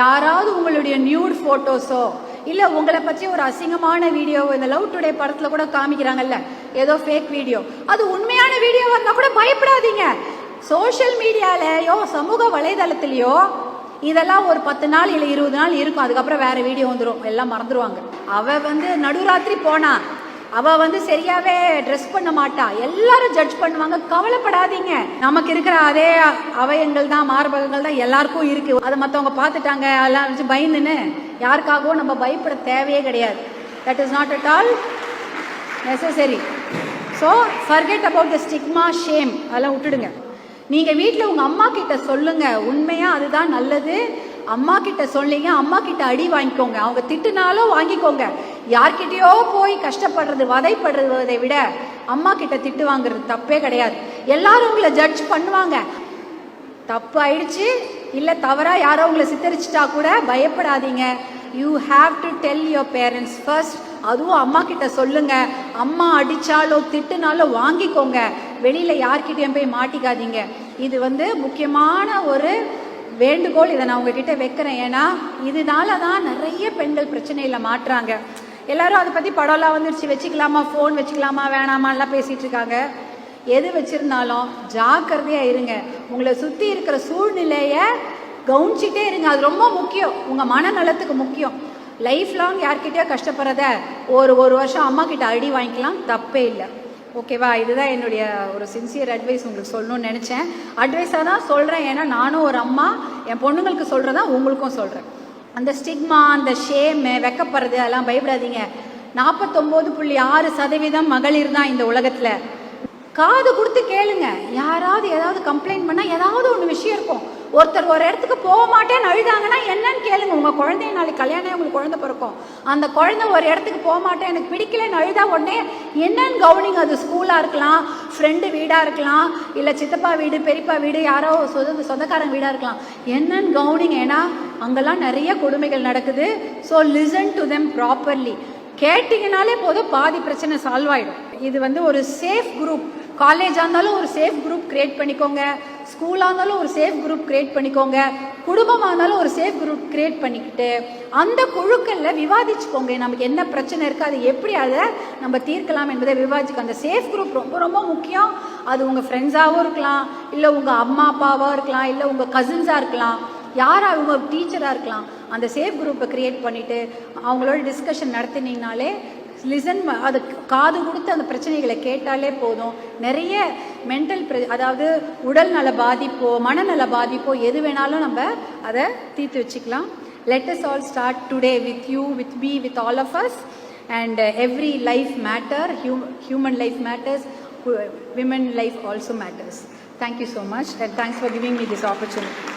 யாராவது உங்களுடைய நியூட் ஃபோட்டோஸோ இல்லை உங்களை பற்றி ஒரு அசிங்கமான வீடியோ இந்த லவ் டுடே படத்தில் கூட காமிக்கிறாங்கல்ல ஏதோ ஃபேக் வீடியோ அது உண்மையான வீடியோ வந்தால் கூட பயப்படாதீங்க. சோஷியல் மீடியாலயோ சமூக வலைதளத்திலையோ இதெல்லாம் ஒரு பத்து நாள் இல்லை இருபது நாள் இருக்கும். அதுக்கப்புறம் வேற வீடியோ வந்துடும் எல்லாம் மறந்துடுவாங்க அவ வந்து நடுராத்திரி போனா அவள் வந்து சரியாகவே ட்ரெஸ் பண்ண மாட்டா. எல்லாரும் ஜட்ஜ் பண்ணுவாங்க. கவலைப்படாதீங்க. நமக்கு இருக்கிற அதே அவயங்கள் தான் மார்பகங்கள் தான் எல்லாருக்கும் இருக்குது அதை மற்றவங்க பார்த்துட்டாங்க. எல்லாம் வச்சு பயந்துன்னு யாருக்காகவும் நம்ம பயப்பட தேவையே கிடையாது. That is not at all necessary so forget about the stigma shame அதெல்லாம் விட்டுடுங்க. நீங்கள் வீட்டில் உங்கள் அம்மா கிட்ட சொல்லுங்கள் உண்மையாக அதுதான் நல்லது. அம்மா கிட்ட சொன்னீங்க அம்மா கிட்ட அடி வாங்கிக்கோங்க. அவங்க திட்டுனாலும் வாங்கிக்கோங்க. யார்கிட்டயோ போய் கஷ்டப்படுறது வதைப்படுறதை விட அம்மா கிட்ட திட்டு வாங்குறது தப்பே கிடையாது. எல்லாரும் உங்களை ஜட்ஜ் பண்ணுவாங்க. தப்பு ஆயிடுச்சு இல்லை தவறாக யாரோ உங்களை சித்தரிச்சிட்டா கூட பயப்படாதீங்க. You have to tell your parents first அதுவும் அம்மா கிட்ட சொல்லுங்க. அம்மா அடிச்சாலோ திட்டுனாலோ வாங்கிக்கோங்க. வெளியில யார்கிட்டயும் போய் மாட்டிக்காதீங்க. இது வந்து முக்கியமான ஒரு வேண்டுகோள் இதை நான் உங்ககிட்ட வைக்கிறேன். ஏன்னா இதனால தான் நிறைய பெண்கள் பிரச்சனையில் மாட்டுறாங்க எல்லாரும் அதை பற்றி படம்லாம் வந்துருச்சு. வச்சுக்கலாமா? ஃபோன் வச்சுக்கலாமா? வேணாமான்லாம் பேசிகிட்டு இருக்காங்க. எது வச்சுருந்தாலும் ஜாக்கிரதையாக இருங்க. உங்களை சுற்றி இருக்கிற சூழ்நிலையை கவனிச்சிட்டே இருங்க. அது ரொம்ப முக்கியம். உங்கள் மனநலத்துக்கு முக்கியம். லைஃப் லாங் யார்கிட்டயோ கஷ்டப்படுறத ஒரு ஒரு வருஷம் அம்மா கிட்ட அடி வாங்கிக்கலாம். தப்பே இல்லை. ஓகேவா? இதுதான் என்னுடைய ஒரு சின்சியர் அட்வைஸ் உங்களுக்கு சொல்லணும்னு நினச்சேன். அட்வைஸாக தான் சொல்கிறேன் ஏன்னா நானும் ஒரு அம்மா என் பொண்ணுங்களுக்கு சொல்கிறதா உங்களுக்கும் சொல்கிறேன் அந்த ஸ்டிக்மா அந்த ஷேமு வெக்கப்படுறது அதெல்லாம் பயப்படாதீங்க. நாற்பத்தொம்போது புள்ளி ஆறு சதவீதம் மகளிர் தான் இந்த உலகத்தில். காது கொடுத்து கேளுங்க. யாராவது ஏதாவது கம்ப்ளைண்ட் பண்ணால் ஏதாவது ஒருத்தர் ஒரு இடத்துக்கு போக மாட்டேன்னு அழுதாங்கன்னா என்னன்னு கேளுங்க. உங்கள் குழந்தைய நாளைக்கு கல்யாணம் உங்களுக்கு குழந்தை பிறக்கும். அந்த குழந்தை ஒரு இடத்துக்கு போக மாட்டேன் எனக்கு பிடிக்கலன்னு அழுதா உடனே என்னன்னு கவனிங்க. அது ஸ்கூலாக இருக்கலாம் ஃப்ரெண்டு வீடாக இருக்கலாம் இல்லை சித்தப்பா வீடு பெரியப்பா வீடு யாரோ சொந்த சொந்தக்காரங்க வீடாக இருக்கலாம். என்னன்னு கவனிங்க. ஏன்னா அங்கெல்லாம் நிறைய கொடுமைகள் நடக்குது. So listen to them properly கேட்டிங்கனாலே போதும் பாதி பிரச்சனை சால்வ் ஆகிடும் இது வந்து ஒரு சேஃப் குரூப் காலேஜாக இருந்தாலும் ஒரு சேஃப் குரூப் க்ரியேட் பண்ணிக்கோங்க. ஸ்கூலாக இருந்தாலும் ஒரு சேஃப் குரூப் கிரியேட் பண்ணிக்கோங்க. குடும்பமாக இருந்தாலும் ஒரு சேஃப் குரூப் கிரியேட் பண்ணிக்கிட்டு அந்த குழுக்களில் விவாதிச்சுக்கோங்க. நமக்கு என்ன பிரச்சனை இருக்குது அது எப்படி அதை நம்ம தீர்க்கலாம் என்பதை விவாதிச்சுக்கோ அந்த சேஃப் குரூப் ரொம்ப ரொம்ப முக்கியம். அது உங்கள் ஃப்ரெண்ட்ஸாகவும் இருக்கலாம் இல்லை உங்கள் அம்மா அப்பாவாக இருக்கலாம் இல்லை உங்கள் கசின்ஸாக இருக்கலாம் யாராக உங்கள் டீச்சராக இருக்கலாம். அந்த சேஃப் குரூப்பை க்ரியேட் பண்ணிவிட்டு அவங்களோட டிஸ்கஷன் நடத்தினீங்கனாலே லிசன் அது காது கொடுத்து அந்த பிரச்சனைகளை கேட்டாலே போதும். நிறைய மென்டல் அதாவது உடல் நல பாதிப்போ மனநல பாதிப்போ எது வேணாலும் நம்ம அதை தீர்த்து வச்சுக்கலாம். Let us all start today with you with me with all of us and every life matter human life matters women life also matters thank you so much and thanks for giving me this opportunity